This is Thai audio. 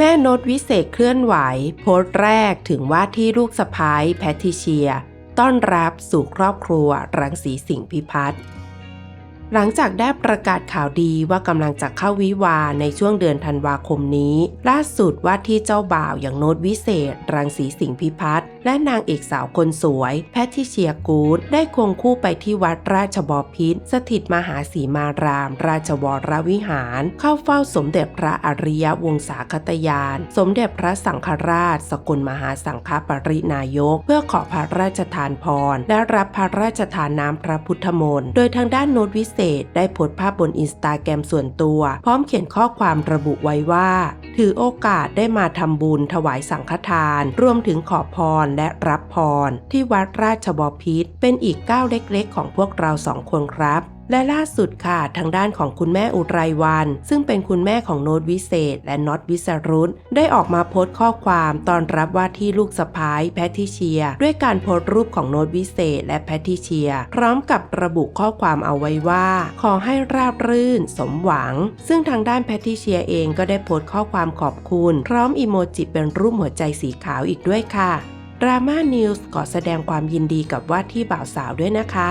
แม่โนดวิเศษเคลื่อนไหว โพสต์แรกถึงว่าที่ลูกสะพ้ายแพทติเชีย ต้อนรับสู่ครอบครัวรังสีสิงพิพัฒน์ หลังจากได้ประกาศข่าวดีว่ากำลังจะเข้าวิวาในช่วงเดือนธันวาคมนี้ ล่าสุดว่าที่เจ้าบ่าวอย่างโนตวิเศษ รังสีสิงห์พิพัฒน์และนางเอกสาวคนสวย แพทริเชียกูดได้ควงคู่ไปที่วัดราชบพิตรสถิตมหาสีมาราม ราชวรวิหาร เข้าเฝ้าสมเด็จพระอริยวงศาคตยาน สมเด็จพระสังฆราช สกลมหาสังฆปรินายก เพื่อขอพระราชทานพรและรับพระราชทานน้ำพระพุทธมนต์โดยทางด้านโน้ตวิเศษได้โพสต์ภาพบนอินสตาแกรมส่วนตัว พร้อมเขียนข้อความระบุไว้ว่า ถือโอกาสได้มาทำบุญถวายสังฆทาน รวมถึงขอพรและรับพร ที่วัดราชบพิษเป็นอีกก้าวเล็กๆ ของพวกเราสองคนครับ และล่าสุดค่ะ ทางด้านของคุณแม่อุไรวัน ซึ่งเป็นคุณแม่ของโนตวิเศษ และน็อตวิสรุตได้ออกมาโพสต์ข้อความตอนรับว่าที่ลูกสะพ้ายแพทิเชีย ด้วยการโพสต์รูปของโนตวิเศษ และแพทิเชีย พร้อมกับระบุข้อความเอาไว้ว่า ขอให้ราบรื่น สมหวัง ซึ่งทางด้านแพทิเชียเองก็ได้โพสต์ข้อความขอบคุณ พร้อมอีโมจิเป็นรูปหัวใจสีขาวอีกด้วยค่ะดราม่านิวส์ขอแสดงความยินดีกับว่าที่บ่าวสาวด้วยนะคะ